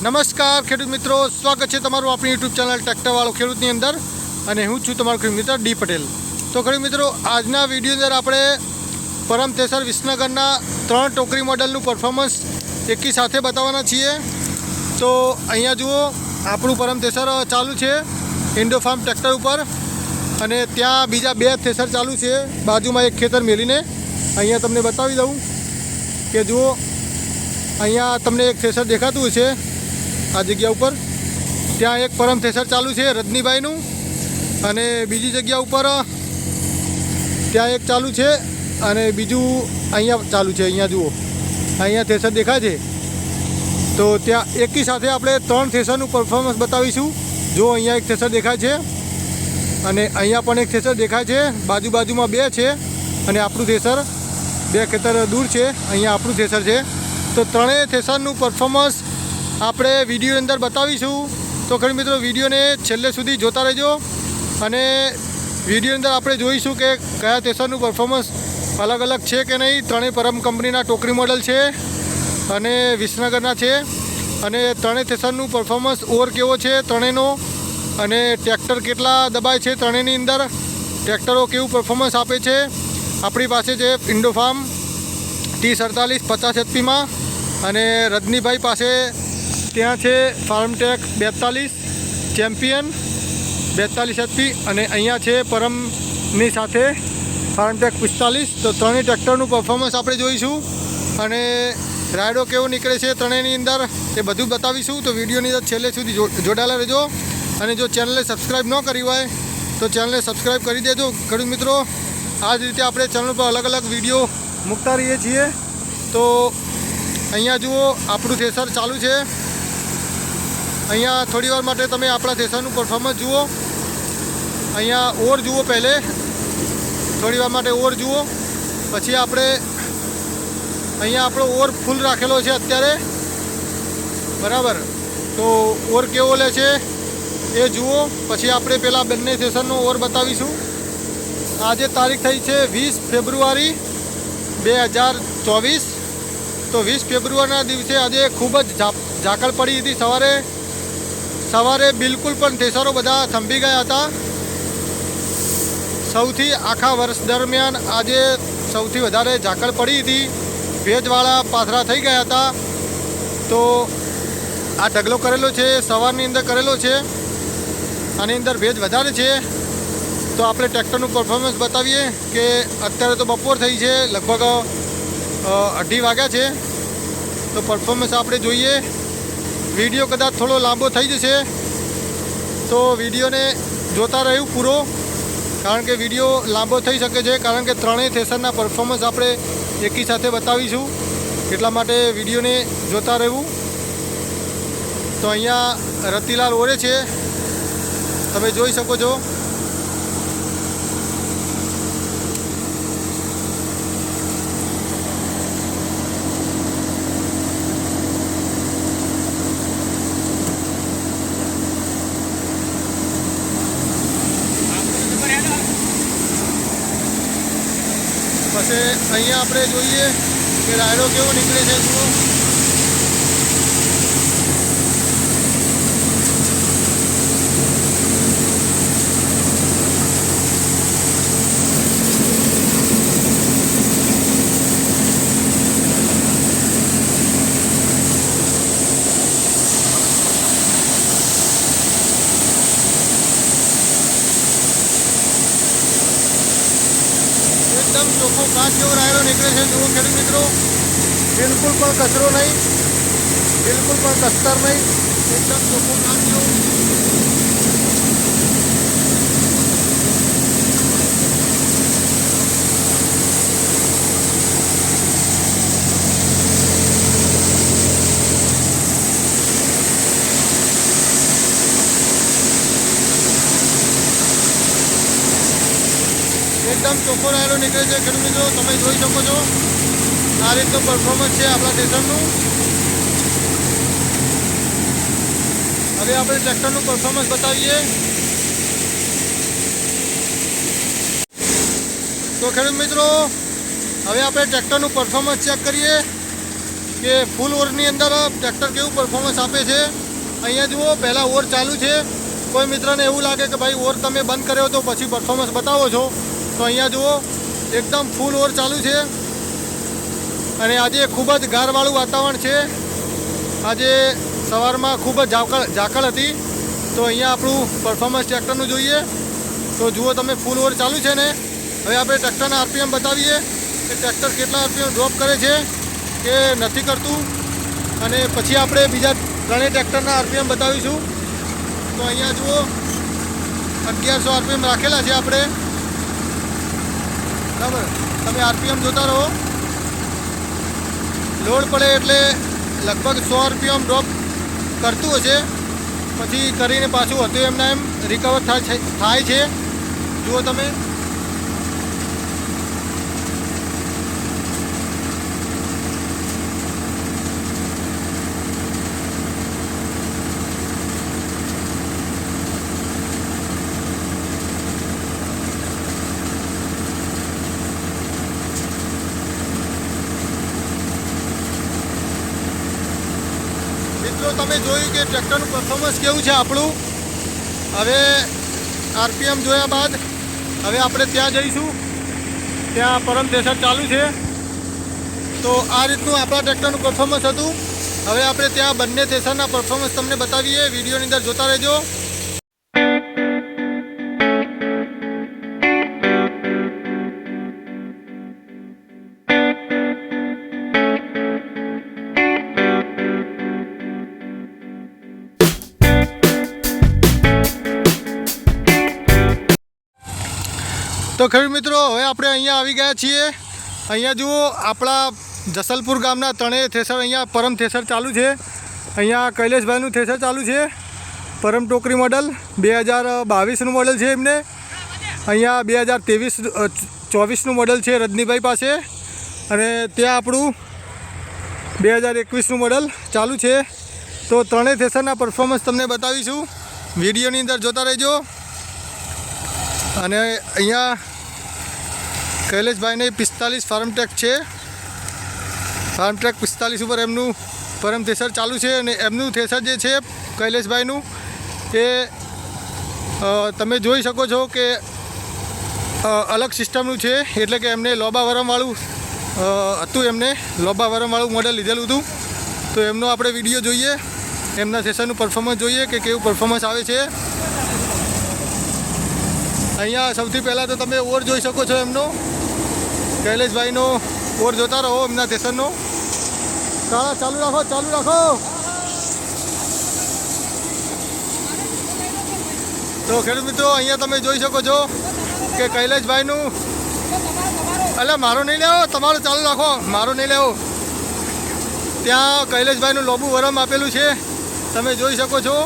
નમસ્કાર, ખેડૂત મિત્રો. સ્વાગત છે તમારું આપણી યુટ્યુબ ચેનલ ટ્રેક્ટરવાળો ખેડૂતની અંદર અને હું છું તમારો ખેડૂત મિત્ર ડી પટેલ. તો ખેડૂત મિત્રો, આજના વીડિયો અંદર આપણે પરમ તેસર વિસનગરના ત્રણ ટોકરી મોડલનું પરફોર્મન્સ એકી સાથે બતાવવાના છીએ. તો અહીંયા જુઓ, આપણું પરમ તેસર ચાલુ છે ઇન્ડો ફાર્મ ટ્રેક્ટર ઉપર અને ત્યાં બીજા બે થેસર ચાલુ છે. બાજુમાં એક ખેતર મેલીને અહીંયા તમને બતાવી દઉં કે જુઓ, અહીંયા તમને એક થેસર દેખાતું હશે. આ જગ્યા ઉપર. ત્યાં એક પરમ થેસર ચાલુ છે, રજનીભાઈનું. અને બીજી જગ્યા ઉપર ત્યાં એક ચાલુ છે, અને બીજું અહીંયા ચાલુ છે, અહીંયા જુઓ. અહીંયા થેસર દેખાય છે. તો ત્યાં એકી સાથે આપણે ત્રણ થેસરનું પરફોર્મન્સ બતાવીશું. જો અહીંયા એક થેસર દેખાય છે, અને અહીંયા પણ એક થેસર દેખાય છે. બાજુ બાજુમાં બે છે, અને આપણું થેસર બે ખેતર દૂર છે. અહીંયા આપણું થેસર છે. તો ત્રણેય થેસરનું પરફોર્મન્સ આપણે વિડીયોની અંદર બતાવીશું. તો ખરી મિત્રો, વિડીયોને છેલ્લે સુધી જોતા રહેજો અને વિડીયોની અંદર આપણે જોઈશું કે કયા થેસરનું પરફોર્મન્સ અલગ અલગ છે કે નહીં. ત્રણેય પરમ કંપનીના ટોકરી મોડલ છે અને વિસનગરના છે. અને ત્રણેય થેસરનું પરફોર્મન્સ ઓવર કેવો છે ત્રણેયનો? અને ટ્રેક્ટર કેટલા દબાય છે ત્રણેયની અંદર? ટ્રેક્ટરો કેવું પરફોર્મન્સ આપે છે? આપણી પાસે છે ઇન્ડો ફાર્મ ટી સડતાલીસ, પચાસ એચપીમાં. અને રજનીભાઈ પાસે ત્યાં છે ફાર્મટેક બેતાલીસ, ચેમ્પિયન બેતાલીસ એચપી અને અહીંયા છે પરમની સાથે ફાર્મટેક પિસ્તાલીસ. તો ત્રણેય ટ્રેક્ટરનું પરફોર્મન્સ આપણે જોઈશું અને રાયડો કેવો નીકળે છે ત્રણેયની અંદર એ બધું બતાવીશું. તો વિડીયોની અંદર છેલ્લે સુધી જોડાયેલા રહેજો અને જો ચેનલને સબસ્ક્રાઈબ ન કરી હોય તો ચેનલને સબસ્ક્રાઈબ કરી દેજો. ખેડૂત મિત્રો, આ જ રીતે આપણે ચેનલ પર અલગ અલગ વીડિયો મૂકતા રહીએ છીએ. તો અહીંયા જુઓ, આપણું થેસર ચાલુ છે. અહીંયા થોડી વાર માટે તમે આપણા દેસાનું પરફોર્મન્સ જુઓ. અહીંયા ઓર જુઓ પહેલે. થોડી વાર માટે ઓર જુઓ. પછી આપણે અહીંયા આપણો ઓર ફૂલ રાખેલો છે અત્યારે. બરાબર. તો ઓર કેવો લે છે? એ જુઓ. પછી આપણે પેલા બંને સેશનનો ઓર બતાવીશું. આજે તારીખ થઈ છે વીસ ફેબ્રુઆરી બે હજાર ચોવીસ. તો વીસ ફેબ્રુઆરીના દિવસે આજે ખૂબ જ ઝાકળ પડી હતી સવારે. સવારે બિલકુલ પણ થેસરો બધા થંભી ગયા હતા. સૌથી આખા વર્ષ દરમિયાન આજે સૌથી વધારે ઝાકળ પડી હતી. ભેજવાળા પાથરા થઈ ગયા હતા. તો આ ઢગલો કરેલો છે, સવારની અંદર કરેલો છે. આની અંદર ભેજ વધારે છે. તો આપણે ટ્રેક્ટરનું પરફોર્મન્સ બતાવીએ કે અત્યારે તો બપોર થઈ છે, લગભગ અઢી વાગ્યા છે. તો પરફોર્મન્સ આપણે જોઈએ. વીડિયો કદાચ થોડો લાંબો થઈ જશે. તો વિડીયોને જોતા રહ્યું પૂરો. કારણ કે વીડિયો લાંબો થઈ શકે છે. કારણ કે ત્રણેય થેસરના પરફોર્મન્સ આપણે એકી સાથે બતાવીશું. એટલા માટે વિડીયોને જોતા રહેવું તો અહીંયા રતિલાલ ઓરે છે. તમે જોઈ શકો છો પછી અહીંયા આપણે જોઈએ કે રાયડો કેવો નીકળે છે જુઓ એકદમ ચોખ્ખો કાચ જેવો રાયડો નીકળે છે. જુઓ ખેડૂત મિત્રો, બિલકુલ પણ કચરો નહીં, બિલકુલ પણ કસ્તર નહીં. એકદમ ચોખ્ખો કાચ જેવો. એકદમ ચોખ્ખો રાયડો નીકળે છે. ખેડૂત મિત્રો, તમે જોઈ શકો છો. આ રીતનું પરફોર્મન્સ છે આપણા ટ્રેક્ટરનું હવે આપણે ટ્રેક્ટરનું પરફોર્મન્સ બતાવીએ. તો ખેડૂત મિત્રો, હવે આપણે ટ્રેક્ટરનું પરફોર્મન્સ ચેક કરીએ કે ફૂલ ઓવરની અંદર ટ્રેક્ટર કેવું પરફોર્મન્સ આપે છે. અહીંયા જુઓ, પહેલાં ઓવર ચાલુ છે. કોઈ મિત્રને એવું લાગે કે ભાઈ ઓવર તમે બંધ કર્યો તો પછી પરફોર્મન્સ બતાવો છો. તો અહીંયા જુઓ, એકદમ ફૂલ ઓવર ચાલુ છે. અને આજે ખૂબ જ ગારવાળું વાતાવરણ છે. આજે સવારમાં ખૂબ જ ઝાકળ ઝાકળ હતી. તો અહીંયા આપણું પરફોર્મન્સ ટ્રેક્ટરનું જોઈએ. તો જુઓ તમે ફૂલ ઓવર ચાલુ છે ને. હવે આપણે ટ્રેક્ટરના આરપીએમ બતાવીએ કે ટ્રેક્ટર કેટલા આરપીએમ ડ્રોપ કરે છે કે નથી કરતું. અને પછી આપણે બીજા ત્રણેય ટ્રેક્ટરના આરપીએમ બતાવીશું. તો અહીંયા જુઓ, અગિયારસો આરપીએમ રાખેલા છે આપણે. બરાબર. તમે આરપીએમ જોતા રહો. લોડ પડે એટલે લગભગ સો આરપીએમ ડ્રોપ કરતું હશે. પછી કરીને પાછું હતું એમના એમ રિકવર થાય છે. જુઓ તમે મિત્રો તમે જોયું કે ટ્રેક્ટરનું પરફોર્મન્સ કેવું છે આપણું? હવે આરપીએમ જોયા બાદ હવે આપણે ત્યાં જઈશું. ત્યાં પરમ થેસર ચાલુ છે. તો આ રીતનું આપણા ટ્રેક્ટરનું પરફોર્મન્સ હતું. હવે આપણે ત્યાં બંને થેસરના પરફોર્મન્સ તમને બતાવીએ. વિડીયોની અંદર જોતા રહેજો. તો ખેડૂત મિત્રો, હવે આપણે અહીંયા આવી ગયા છીએ. અહીંયા જુઓ, આપણા જસલપુર ગામના ત્રણેય થેસર અહીંયા પરમ થેસર ચાલુ છે. અહીંયા કૈલેશભાઈનું થેસર ચાલુ છે. પરમ ટોકરી મોડલ, બે હજાર બાવીસનું મોડલ છે એમને. અહીંયા બે હજાર ત્રેવીસ ચોવીસનું મોડલ છે રજનીભાઈ પાસે. અને ત્યાં આપણું બે હજાર એકવીસનું મોડલ ચાલુ છે. તો ત્રણેય થેસરના પરફોર્મન્સ તમને બતાવીશું. વિડીયોની અંદર જોતા રહેજો. અને અહીંયા કૈલેશભાઈને પિસ્તાલીસ ફાર્મટેક છે. ફાર્મટેક પિસ્તાલીસ ઉપર એમનું પરમ થેસર ચાલુ છે અને એમનું થેસર જે છે કૈલેશભાઈનું એ તમે જોઈ શકો છો કે અલગ સિસ્ટમનું છે એટલે કે એમને લોબા વરમવાળું અ, હતું એમને લોબા વરમવાળું મોડલ લીધેલું હતું. તો એમનો આપણે વીડિયો જોઈએ એમના થેસરનું પરફોર્મન્સ જોઈએ કે કેવું પરફોર્મન્સ આવે છે. અહીંયા સૌથી પહેલાં તો તમે ઓર જોઈ શકો છો એમનો. કૈલેશભાઈનો ઓર જોતા રહો એમના સ્ટેશનનો કાળા, ચાલુ રાખો ચાલુ રાખો. તો ખેડૂત મિત્રો, અહીંયા તમે જોઈ શકો છો કે કૈલેશભાઈનું એટલે મારો નહીં લેવો, તમારો ચાલુ રાખો, મારો નહીં લેવો. ત્યાં કૈલેશભાઈનું લોબુ વરમ આપેલું છે. તમે જોઈ શકો છો.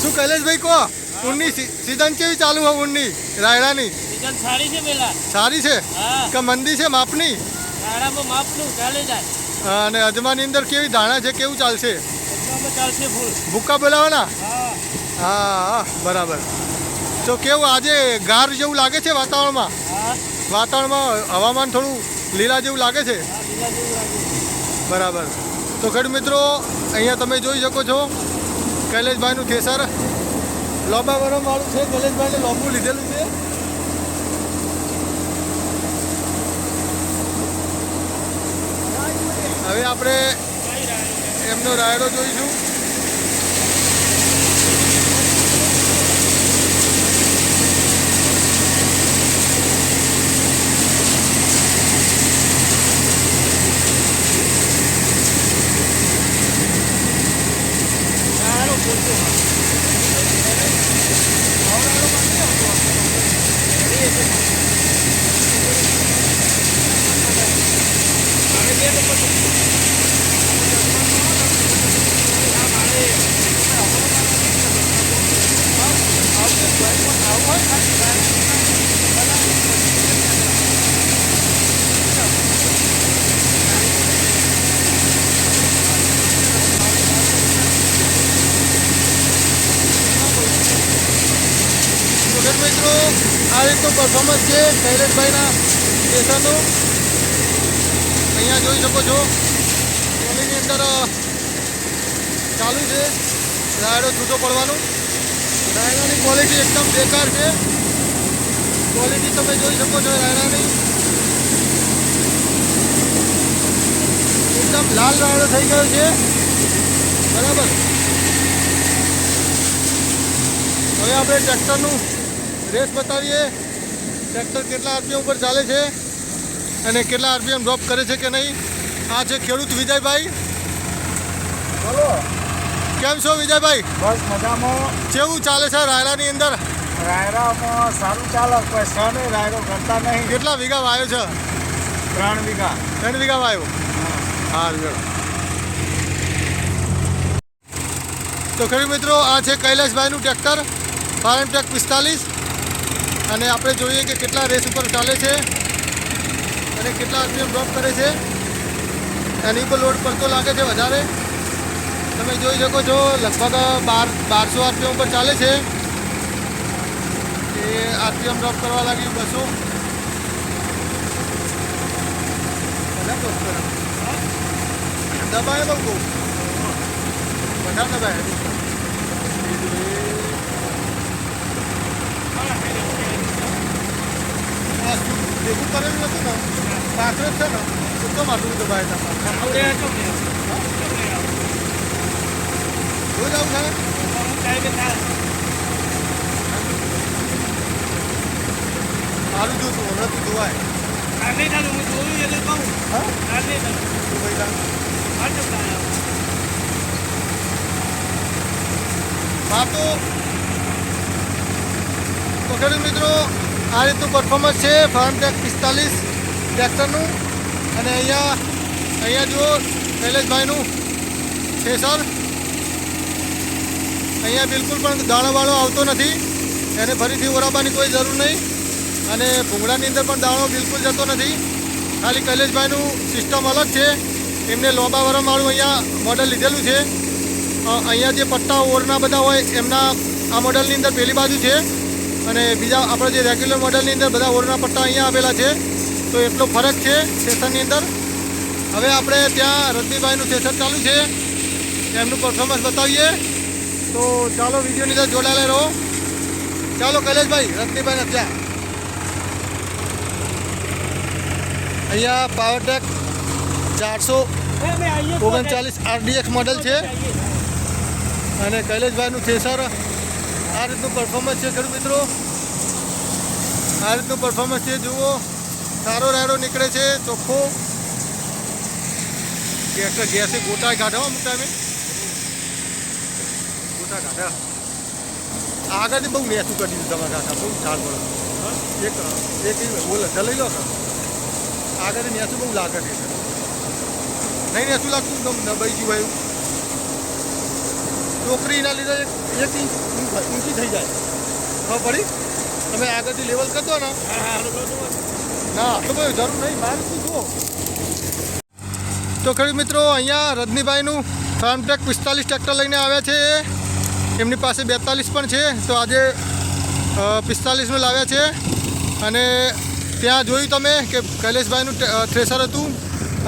શું કૈલેશભાઈ કહો? ઊનની સીઝન કેવી ચાલુ હોય ઊનની? રાયડાની? સીઝન સારી છે પેલા. સારી છે? કે મંદી છે માપની? રાયડામાં માપનું ચાલે જાય. અને અજમાની અંદર કેવી દાણા છે કેવું ચાલશે? ચાલશે ફૂલ. ભૂક્કા બોલાવાના? હા. બરાબર. તો કેવું આજે ગાર જેવું લાગે છે વાતાવરણમાં? વાતાવરણમાં હવામાન થોડું લીલા જેવું લાગે છે. બરાબર. તો ખેડૂત મિત્રો અહીંયા તમે જોઈ શકો છો. કૈલેશભાઈનું થેસર. લોબા વરમ વાળું છે કૈલેશભાઈને લોંબુ લીધેલું છે. હવે આપણે એમનો રાયડો જોઈશું સારો બોલતો રીતનું પરફોર્મન્સ છે, શૈલેષભાઈના સ્ટેશનનું. અહીંયા જોઈ શકો છો. ટ્રોલીની અંદર ચાલુ છે. રાયડો છૂટો પડવાનું. રાયડાની ક્વોલિટી એકદમ બેકાર છે. ક્વોલિટી તમે જોઈ શકો છો રાયડાની. એકદમ લાલ રાયડો થઈ ગયો છે. બરાબર. હવે આપણે ટ્રેક્ટરનું રેસ બતાવીએ. ટ્રેક્ટર કેટલા આરપીએમ ઉપર ચાલે છે અને કેટલા આરપીએમ ડ્રોપ કરે છે કે નહીં? આ છે ખેડૂત વિજયભાઈ. બોલો. કેમ છો વિજયભાઈ? બસ મજામાં. કેવું ચાલે છે રાયરાની અંદર? રાયરામાં સારું ચાલે કોઈ સને રાયરો કરતા નહીં. કેટલા વીઘા વાયો છે? ત્રણ વીઘા. ત્રણ વીઘા વાયો? હા. તો ખરી મિત્રો આ છે કૈલાસભાઈનું ટ્રેક્ટર ફાર્મ ટ્રેક પિસ્તાલીસ. અને આપણે જોઈએ કે કેટલા રેસ ઉપર ચાલે છે અને કેટલા આરપીએમ ડ્રોપ કરે છે. એની ઉપર લોડ પડતો લાગે છે વધારે. તમે જોઈ શકો છો, લગભગ બાર બારસો આરપીએમ ઉપર ચાલે છે. એ આરપીએમ ડ્રોપ કરવા લાગ્યું બસો. દબાય બહુ બધા દબાય. ભેગું કરેલું નથી ને જ છે ને તો કેમ આટલું હતો ને રોજ આવું થાય સારું જોતું હમણાંથી જોવાય આ નહીં થાય હું જોયું એટલે કહું હા નહીં થાય તો ભાઈ લાવ. આ હા તો તો ખેડૂત મિત્રો આ રીતનું પરફોર્મન્સ છે. ફાર્મ ટેક પિસ્તાલીસ ટ્રેક્ટરનું અને અહીંયા અહીંયા જુઓ, શૈલેષભાઈનું છે સર અહીંયા બિલકુલ પણ દાણોવાળો આવતો નથી. એને ફરીથી ઓરાવવાની કોઈ જરૂર નહીં. અને ભૂંગળાની અંદર પણ દાણો બિલકુલ જતો નથી. ખાલી કૈલેશભાઈનું સિસ્ટમ અલગ છે. એમને લોબા વરમવાળું અહીંયા મોડલ લીધેલું છે. અહીંયા જે પટ્ટા, ઓરના બધા હોય, એમના આ મોડલની અંદર પેલી બાજુ છે. અને બીજા આપણા જે રેગ્યુલર મોડલની અંદર બધા ઓરના પટ્ટા અહીંયા આવેલા છે, તો એટલો ફરક છે સેશનની અંદર. હવે આપણે ત્યાં રજનીભાઈનું સેશન ચાલુ છે, એમનું પરફોર્મન્સ બતાવીએ. તો ચાલો વિડીયોની અંદર જોડાયેલા રહો. ચાલો કૈલેશભાઈ રજનીભાઈ ત્યાં. અહીંયા પાવરટેક ચારસો ઓગણચાલીસ આરડીએક્સ મોડલ છે. અને કૈલેશભાઈનું થેસર આ રીતનું પરફોર્મન્સ છે ખેડૂત મિત્રો. આ રીતનું પરફોર્મન્સ છે, જુઓ. સારો રાડો નીકળે છે, ચોખ્ખો. ગેસ ગેસે ગોટા કાઢો, અમુક ટાઈમે. ગોટા કાઢ્યા આગળથી બહુ મેસુ કરી દીધું તમારા કાકા, બહુ ઠાર પડે એક એક બોલ લઈ લો આગળથી નેસું બહુ લાગે છે. નહીં નેસું લાગતું તો દબાઈ ગયું એવું. છોકરીના લીધે એક ઇંચ ઊંચી થઈ જાય. ખબર પડી? તમે આગળથી લેવલ કરતો ને. ના તો કોઈ જરૂર નહીં મારે શું જુઓ તો ખેડૂત મિત્રો અહીંયા રજનીભાઈનું ફાર્મટેક પિસ્તાલીસ ટ્રેક્ટર લઈને આવ્યા છે. એમની પાસે બેતાલીસ પણ છે. તો આજે પિસ્તાલીસનું લાવ્યા છે. અને ત્યાં જોયું તમે કે કૈલેશભાઈનું થ્રેસર હતું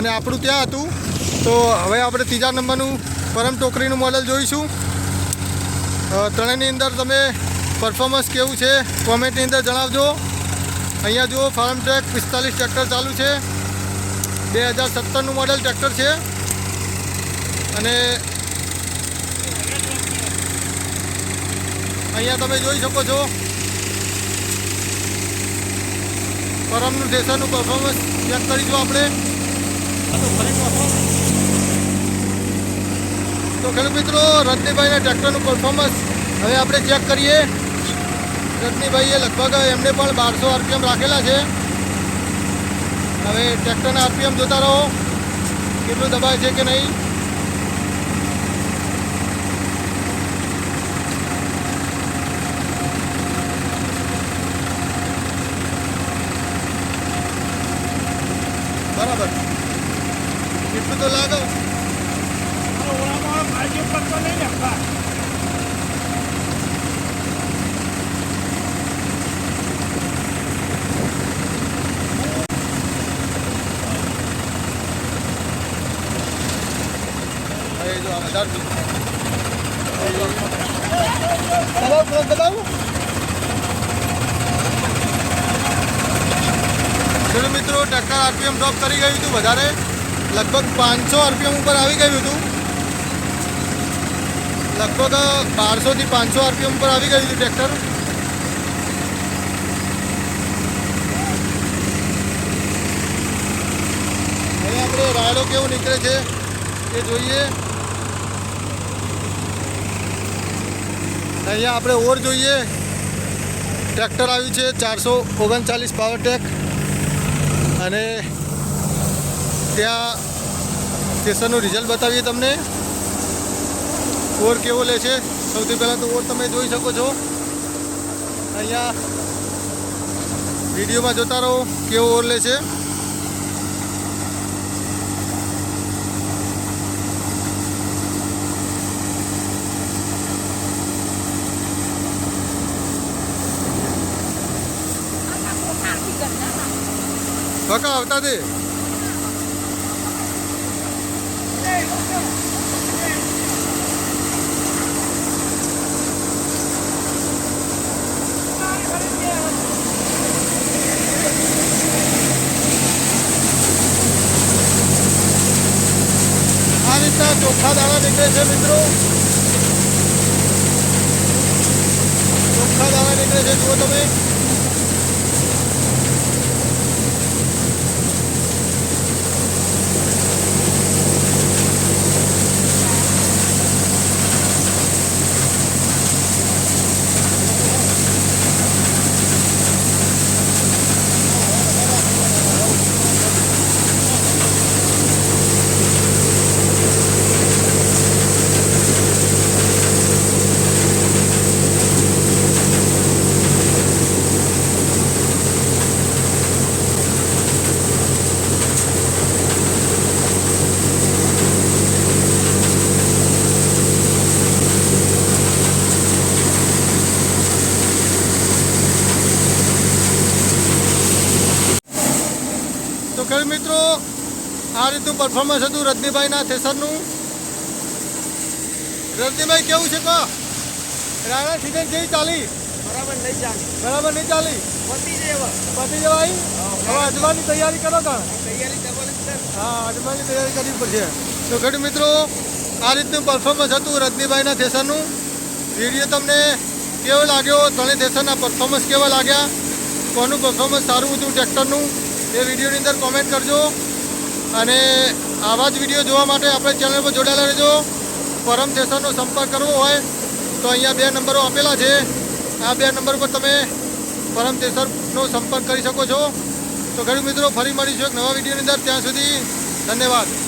અને આપણું ત્યાં હતું. તો હવે આપણે ત્રીજા નંબરનું પરમ ટોકરીનું મોડલ જોઈશું. ત્રણેયની અંદર તમે પરફોર્મન્સ કેવું છે? કોમેન્ટની અંદર જણાવજો. અહીંયા જુઓ ફાર્મ ટ્રેક પિસ્તાલીસ ટ્રેક્ટર ચાલુ છે. બે હજાર સત્તરનું મોડેલ ટ્રેક્ટર છે. અને અહીંયા તમે જોઈ શકો છો. પરમનું સ્ટેશનનું પરફોર્મન્સ ચેક કરીશું આપણે. તો ખેડૂત મિત્રો, રજનીભાઈના ટ્રેક્ટરનું પરફોર્મન્સ હવે આપણે ચેક કરીએ. રજનીભાઈએ લગભગ એમને પણ બારસો આરપીએમ રાખેલા છે. હવે ટ્રેક્ટરના આરપીએમ જોતા રહો, કેટલું દબાય છે કે નહીં. બરાબર. કેટલું તો લાગે. मित्रों, टक्कर आरपीएम ड्रॉप करी गयु बजारे लगभग पाँच सौ आरपीएम पर आ गयु थू। લગભગ બારસોથી પાંચસો આરપીએમ ઉપર આવી ગયું ટ્રેક્ટર. હવે આપણે રાયડો કેવો નીકળે છે એ જોઈએ. અહીંયા આપણે ઓર જોઈએ. ટ્રેક્ટર આવ્યું છે ચારસો ઓગણચાલીસ પાવર ટેક. અને ત્યાં સ્ટેશનનું રિઝલ્ટ બતાવીએ તમને. ઓર કેવો લે છે? સૌથી પહેલાં તો ઓર તમે જોઈ શકો છો. અહીંયા વિડીયોમાં જોતા રહો કેવો ઓર લે છે. બકા આવતા દે આ રીતના ચોખ્ખા દાણા નીકળે છે મિત્રો. ચોખ્ખા દાણા નીકળે છે જુઓ તમે તો ખેડૂત મિત્રો આ રીતનું પરફોર્મન્સ હતું રજનીભાઈના થેસરનું. રજનીભાઈ કેવું છે કહો? રાણા સિઝન કેવી ચાલી? બરાબર નહીં ચાલી. બરાબર નહીં ચાલી? પતી જેવા પતી જવાય હવે અજમાની તૈયારી કરો તા. તૈયારી હા અજમાની તૈયારી કરવી પડશે. તો ખેડૂત મિત્રો આ રીતનું પરફોર્મન્સ હતું રજનીભાઈના થેસરનું. વીડિયો તમને કેવો લાગ્યો? ત્રણેય થેસરના પરફોર્મન્સ કેવા લાગ્યા? કોનું પરફોર્મન્સ સારું હતું ટ્રેક્ટરનું એ વિડીયોની અંદર કોમેન્ટ કરજો. અને આવા જ વીડિયો જોવા માટે આપણે ચેનલ પર જોડાયેલા રહેજો. પરમ થેસરનો સંપર્ક કરવો હોય તો અહીંયા બે નંબરો આપેલા છે. આ બે નંબર પર તમે પરમ થેસરનો સંપર્ક કરી શકો છો. તો ખેડૂત મિત્રો, ફરી મળીશું એક નવા વિડીયોની અંદર. ત્યાં સુધી ધન્યવાદ.